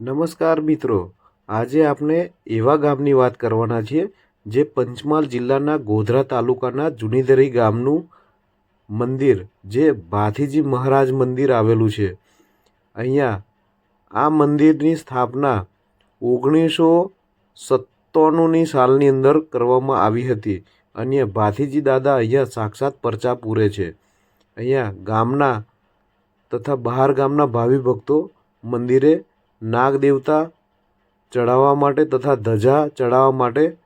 નમસ્કાર મિત્રો. આજે આપણે એવા ગામની વાત કરવાના છીએ, જે પંચમહાલ જિલ્લાના ગોધરા તાલુકાના જુનીધરી ગામનું મંદિર, જે ભાથીજી મહારાજ મંદિર આવેલું છે. અહીંયા આ મંદિરની સ્થાપના ઓગણીસો સત્તાણુંની સાલની અંદર કરવામાં આવી હતી. અને ભાથીજી દાદા અહીંયા સાક્ષાત પરચા પૂરે છે. અહીંયા ગામના તથા બહાર ગામના ભાવિ ભક્તો મંદિરે નાગ દેવતા ચડાવવા માટે તથા ધજા ચડાવવા માટે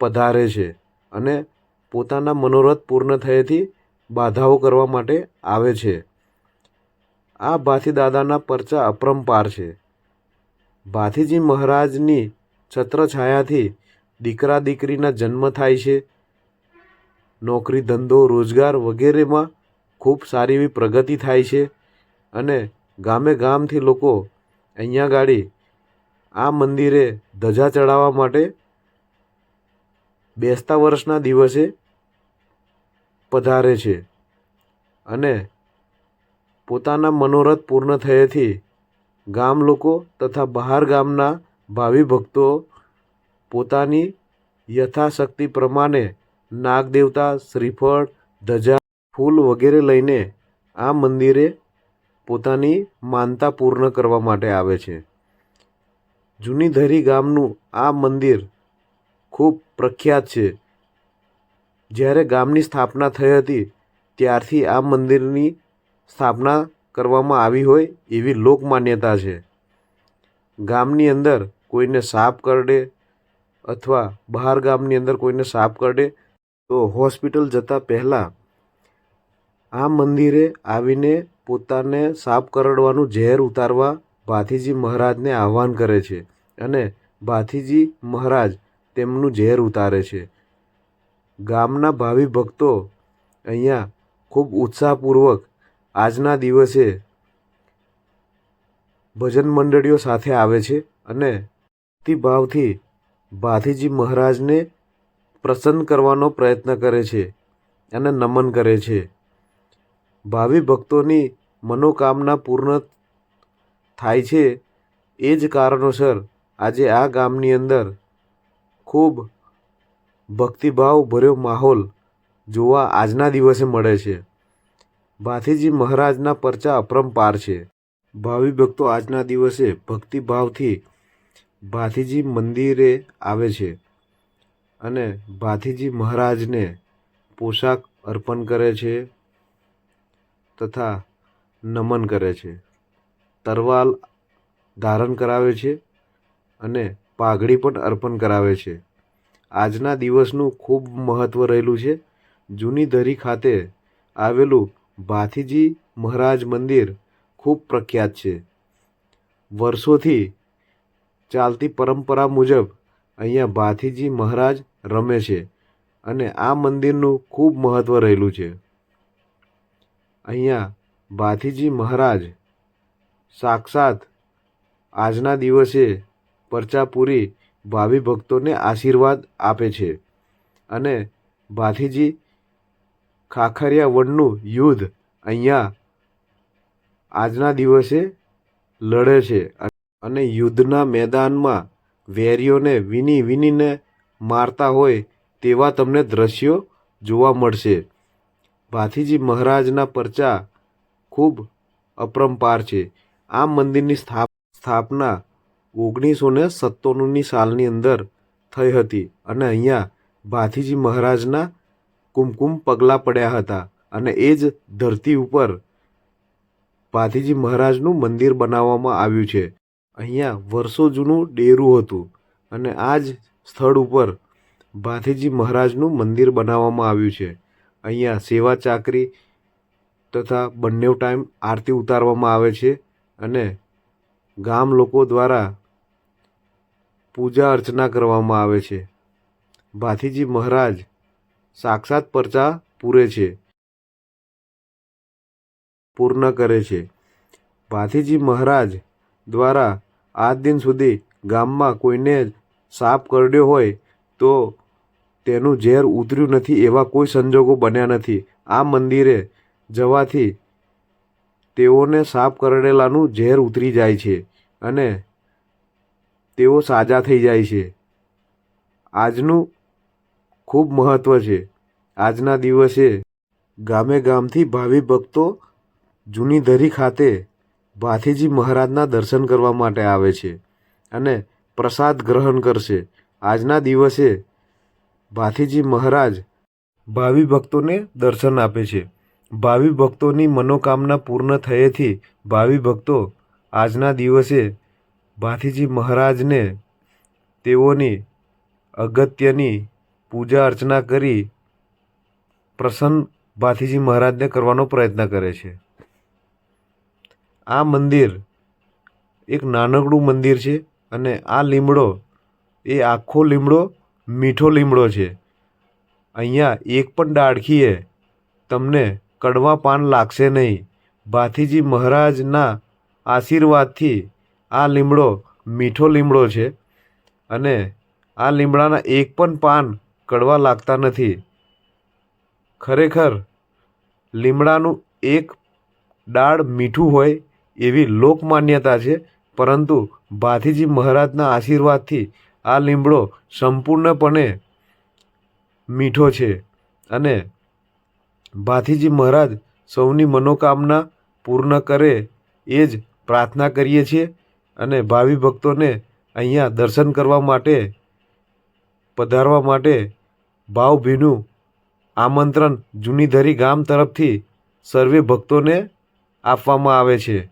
પધારે છે અને પોતાના મનોરથ પૂર્ણ થયેથી બાધાઓ કરવા માટે આવે છે. આ ભાથી દાદાના પરચા અપરંપાર છે. ભાથીજી મહારાજની છત્રછાયાથી દીકરા દીકરીના જન્મ થાય છે. નોકરી, ધંધો, રોજગાર વગેરેમાં ખૂબ સારી એવી પ્રગતિ થાય છે અને ગામે ગામથી લોકો અહીંયા ગાડી આ મંદિરે ધજા ચડાવવા માટે બેસતા વર્ષના દિવસે પધારે છે. અને પોતાના મનોરથ પૂર્ણ થયેથી ગામ લોકો તથા બહાર ગામના ભાવિ ભક્તો પોતાની યથાશક્તિ પ્રમાણે નાગદેવતા, શ્રીફળ, ધજા, ફૂલ વગેરે લઈને આ મંદિરે પોતાની માનતા પૂર્ણ કરવા માટે આવે છે. જૂની ધરી ગામનું આ મંદિર ખૂબ પ્રખ્યાત છે. જ્યારે ગામની સ્થાપના થઈ હતી, ત્યારથી આ મંદિરની સ્થાપના કરવામાં આવી હોય એવી લોકમાન્યતા છે. ગામની અંદર કોઈને સાપ કરડે અથવા બહાર ગામની અંદર કોઈને સાપ કરડે, તો હોસ્પિટલ જતાં પહેલાં આ મંદિરે આવીને પોતાને સાપ કરડવાનું ઝેર ઉતારવા ભાથીજી મહારાજને આહ્વાન કરે છે અને ભાથીજી મહારાજ તેમનું ઝેર ઉતારે છે. ગામના ભાવિ ભક્તો અહીંયા ખૂબ ઉત્સાહપૂર્વક આજના દિવસે ભજન મંડળીઓ સાથે આવે છે અને ભક્તિભાવથી ભાથીજી મહારાજને પ્રસન્ન કરવાનો પ્રયત્ન કરે છે અને નમન કરે છે. ભાવિ ભક્તોની મનોકામના પૂર્ણ થાય છે. એ જ કારણોસર આજે આ ગામની અંદર ખૂબ ભક્તિભાવ ભર્યો માહોલ જોવા આજના દિવસે મળે છે. ભાથીજી મહારાજના પરચા અપરંપાર છે. ભાવિ ભક્તો આજના દિવસે ભક્તિભાવથી ભાથીજી મંદિરે આવે છે અને ભાથીજી મહારાજને પોશાક અર્પણ કરે છે તથા નમન કરે છે. તરવાલ ધારણ કરાવે છે અને પાઘડી પણ અર્પણ કરાવે છે. આજના દિવસનું ખૂબ મહત્ત્વ રહેલું છે. જૂની ધરી ખાતે આવેલું ભાથીજી મહારાજ મંદિર ખૂબ પ્રખ્યાત છે. વર્ષોથી ચાલતી પરંપરા મુજબ અહીંયા ભાથીજી મહારાજ રમે છે અને આ મંદિરનું ખૂબ મહત્ત્વ રહેલું છે. અહીંયા ભાથીજી મહારાજ, સાક્ષાત આજના દિવસે પરચા પૂરી ભાવિ ભક્તોને આશીર્વાદ આપે છે અને ભાથીજી ખાખરિયા વનનું યુદ્ધ અહીંયા આજના દિવસે લડે છે અને યુદ્ધના મેદાનમાં વેરીઓને વિની વિનીને મારતા હોય તેવા તમને દ્રશ્યો જોવા મળશે. ભાથીજી મહારાજના પરચા ખૂબ અપરંપાર છે. આ મંદિરની સ્થાપ સ્થાપના ઓગણીસો ને સત્તાણુંની સાલની અંદર થઈ હતી અને અહીંયા ભાથીજી મહારાજના કુમકુમ પગલાં પડ્યા હતા અને એ જ ધરતી ઉપર ભાથીજી મહારાજનું મંદિર બનાવવામાં આવ્યું છે. અહીંયા વર્ષો જૂનું ડેરું હતું અને આ જ સ્થળ ઉપર ભાથીજી મહારાજનું મંદિર બનાવવામાં આવ્યું છે. અહીંયા સેવા ચાકરી તથા બંને ટાઈમ આરતી ઉતારવામાં આવે છે અને ગામ લોકો દ્વારા પૂજા અર્ચના કરવામાં આવે છે. ભાથીજી મહારાજ સાક્ષાત પરચા પૂરે છે. પૂર્ણ કરે છે. ભાથીજી મહારાજ દ્વારા આજ દિન સુધી ગામમાં કોઈને સાપ કરડ્યો હોય તો તેનું ઝેર ઉતર્યું નથી એવા કોઈ સંજોગો બન્યા નથી. આ મંદિરે જવાથી તેઓને સાપ કરડેલાનું ઝેર ઉતરી જાય છે અને તેઓ સાજા થઈ જાય છે. આજનું ખૂબ મહત્ત્વ છે. આજના દિવસે ગામે ગામથી ભાવિ ભક્તો જૂની ધરી ખાતે ભાથીજી મહારાજના દર્શન કરવા માટે આવે છે અને પ્રસાદ ગ્રહણ કરશે. આજના દિવસે ભાથીજી મહારાજ ભાવિ ભક્તોને દર્શન આપે છે. ભાવિ ભક્તોની મનોકામના પૂર્ણ થયેથી ભાવિ ભક્તો આજના દિવસે ભાથીજી મહારાજને તેઓની અગત્યની પૂજા અર્ચના કરી પ્રસન્ન ભાથીજી મહારાજને કરવાનો પ્રયત્ન કરે છે. આ મંદિર એક નાનકડું મંદિર છે અને આ લીમડો એ આખો લીમડો મીઠો લીમડો છે. અહીંયા એક પણ ડાળખીએ તમને કડવા પાન લાગશે નહીં. ભાથીજી મહારાજના આશીર્વાદથી આ લીમડો મીઠો લીમડો છે અને આ લીમડાના એક પણ પાન કડવા લાગતા નથી. ખરેખર લીમડાનું એક ડાળ મીઠું હોય એવી લોકમાન્યતા છે, પરંતુ ભાથીજી મહારાજના આશીર્વાદથી આ લીમડો સંપૂર્ણપણે મીઠો છે અને ભાથીજી મહારાજ સૌની મનોકામના પૂર્ણ કરે એ જ પ્રાર્થના કરીએ છીએ અને ભાવિ ભક્તોને અહીંયા દર્શન કરવા માટે, પધારવા માટે ભાવભીનું આમંત્રણ જૂનીધરી ગામ તરફથી સર્વે ભક્તોને આપવામાં આવે છે.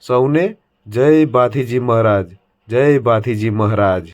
સૌને જય ભાથીજી મહારાજ, જય ભાથીજી મહારાજ.